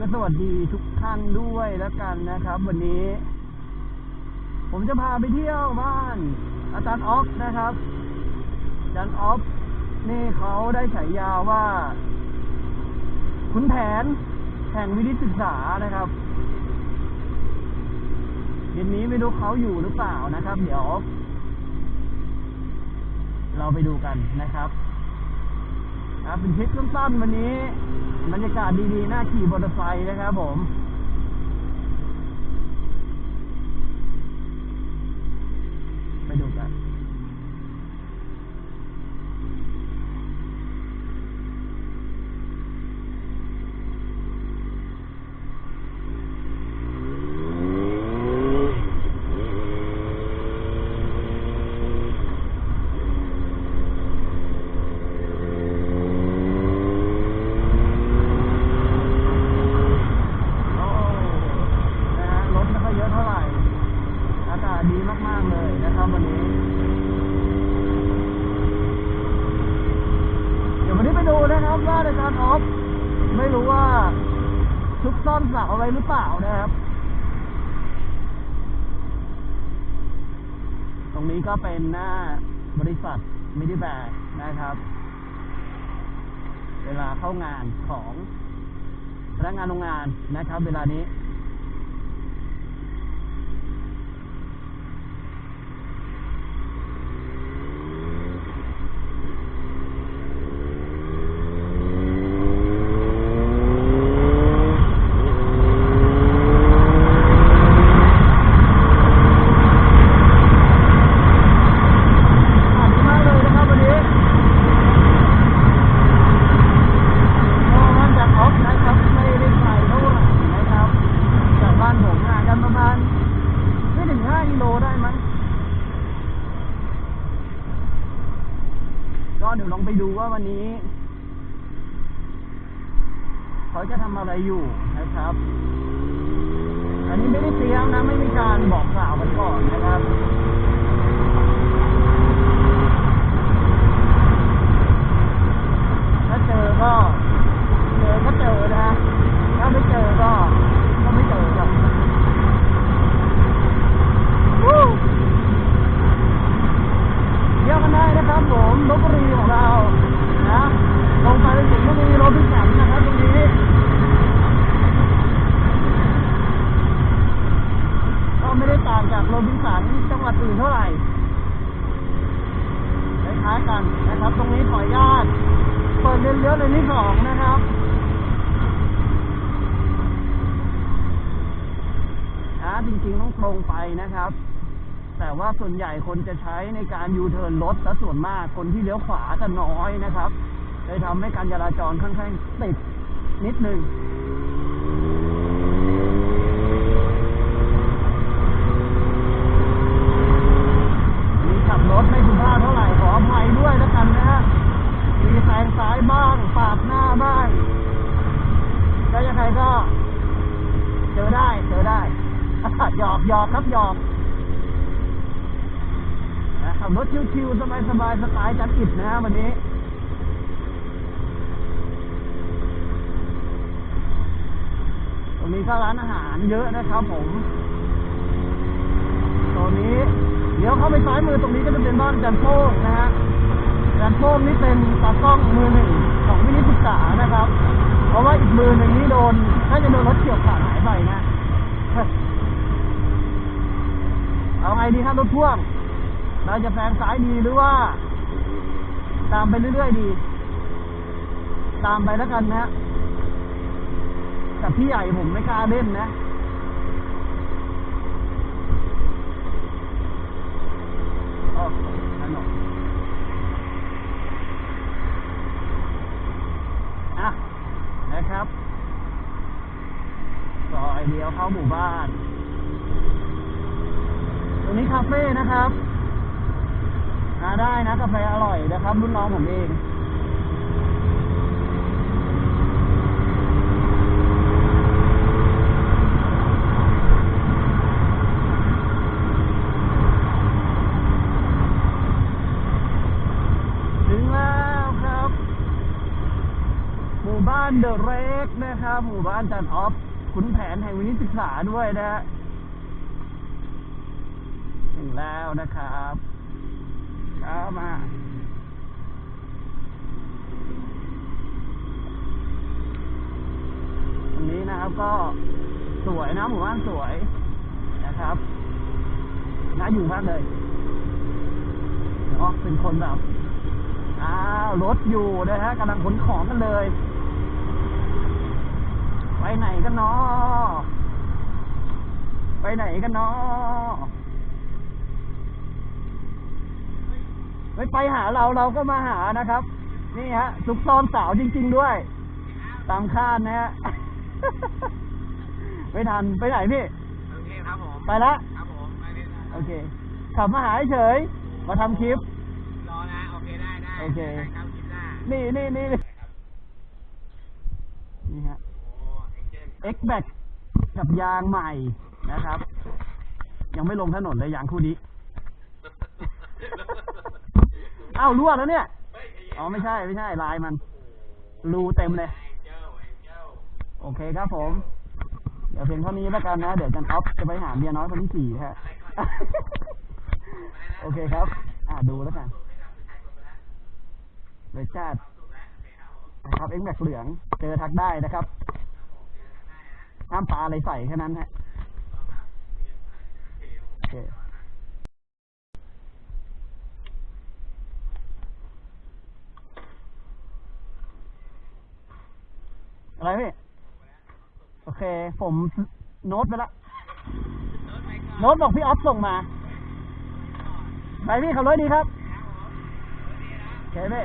ก็สวัสดีทุกท่านด้วยแล้วกันนะครับ วันนี้ ผมจะพาไปเที่ยวบ้าน อาจารย์ออฟนะครับ อาจารย์ออฟนี่เขาได้ฉายาว่าขุนแผนแห่งวินิศึกษานะครับเย็นนี้ไม่รู้เขาอยู่หรือเปล่านะครับ เดี๋ยว เราไปดูกันนะครับ เป็นคลิปสั้นๆวันนี้บรรยากาศดีๆน่าขี่มอเตอร์ไซค์นะครับผม ไปดูกัน โอ้นะฮะรถไม่ค่อยเยอะเท่าไหร่ อากาศดี มากๆเลยนะครับวันนี้ เดี๋ยววันนี้ไปดูนะครับว่าอาจารย์ออฟไม่รู้ว่าซุกซ่อนสักอะไรหรือเปล่านะครับ ตรงนี้ก็เป็นหน้าบริษัทมิดิแบกนะครับ เวลาเข้างานของพนักงานโรงงานนะครับ เวลานี้ ผ่านมากเลยนะครับวันนี้โอ้มันจากออฟนะครับไม่ได้ไกลเท่าไหร่นะครับ จากบ้านผมห่างกันประมาณไม่ถึง5กิโลได้มั้งก็เดูว่าวันนี้ เขาจะทำอะไรอยู่นะครับ อันนี้ไม่ได้เตรียมนะ ไม่มีการบอกกล่าวกันก่อนนะครับถ้าเจอก็เจอก็เจอนะถ้าไม่เจอก็ไม่เจอครับวู้เที่ยวกันได้นะครับผมลบบุรีของเรานะลงไปเป็นสิงห์บุรีโรบินสันนะครับตรงนี้ ก็ไม่ได้ต่างจาก โรบินสันจังหวัดอื่นเท่าไหร่คล้ายๆกันนะครับ ตรงนี้ขออนุญาตเปิดเลี้ยวๆในที่สองนะครับอ่าจริงๆต้องตรงไปนะครับ แต่ว่าส่วนใหญ่คนจะใช้ในการยูเทิร์นรถและส่วนมากคนที่เลี้ยวขวาจะน้อยนะครับเลยทำให้การจราจรค่อนข้างติดนิดนึง มีขับร ถไม่สุภาพเท่าไหร่ขออภัยด้วยแล้วกันนะฮะมีแซงซ้ายบ้างปาดหน้าบ้างก็ยังไงก็เจอได้เจอได้หยอกหยอกครับหยอกนะขับรถชิวๆสบายสบายๆสไตล์จัดอิดนะฮะวันนี้ตรงนี้ก็ร้านอาหารเยอะนะครับผมตรงนี้ เดี๋ยวเข้าไปซ้ายมือตรงนี้ก็จะเป็นบ้านจันโป้งนะฮะจันโป้งนี่เป็นตากล้องมือหนึ่งของวินิตศึกษานะครับ เพราะว่าอีกมือหนึ่งนี่โดนน่าจะโดนรถเฉียวขาดหายไปนะเอาไงดีครับรถพ่วง เราจะแซงซ้ายดีหรือว่า ตามไปเรื่อยๆดี ตามไปแล้วกันนะกับพี่ใหญ่ผมไม่กล้าเล่นนะ โอ้โหถนนอะนะครับซอยเดียวเข้าหมู่บ้าน ตรงนี้คาเฟ่นะครับมาได้นะกาแฟอร่อยนะครับรุ่นน้องผมเอง ถึงแล้วครับ หมู่ มู่บ้านเดอะเรกนะครับหมู่บ้านจันออฟขุนแผนแห่งวินิตศึกษาด้วยนะฮะถึงแล้วนะครับเข้ามาตรงนี้นะครับก็สวยนะหมู่บ้านสวยนะครับน่าอยู่มากเลยเนาะเป็นคนแบบอ้าวรถอยู่นะฮะกำลังขนของกันเลย ไปไหนกันเนาะไปไหนกันเนาะไม่ไปหาเราเราก็มาหานะครับ นี่ฮะซุกซอนสาวจริง ๆด้วย ตามคาดนะฮะไม่ทันไปไหนพี่โอเคครับผม ไปละครับผมไปเลยนะโอเคขับมาหาเฉย มาทำคลิป รอนะ โอเคได้ได้โอเคได้ครับคลิปหน้านี่นี่นี่นี่ฮะ โอ้ เอ็กเจน X back กับยางใหม่นะครับ ยังไม่ลงถนนเลยยางคู่นี้ อ้าวรั่วแล้วเนี่ย อ๋อไม่ใช่ไม่ใช่ลายมัน รูเต็มเลยเอ็กเจลเอ็กเจลโอเคครับผม เดี๋ยวเพียงเท่านี้แล้วกันนะ เดี๋ยวจันท็อปจะไปหาเมียน้อยคนที่สี่ฮะโอเคครับ อ่าดูแล้วกันเลยจ้าดนะครับ เอ็กแบกเหลือง เจอทักได้นะครับห้ามปลาอะไรใส่แค่นั้นฮะโอเคอะไรพี่ โอเค ผมโน้ตไปละ โน้ตบอกพี่ออฟส่งมา ไปพี่ขับรถดีครับโอเคพี่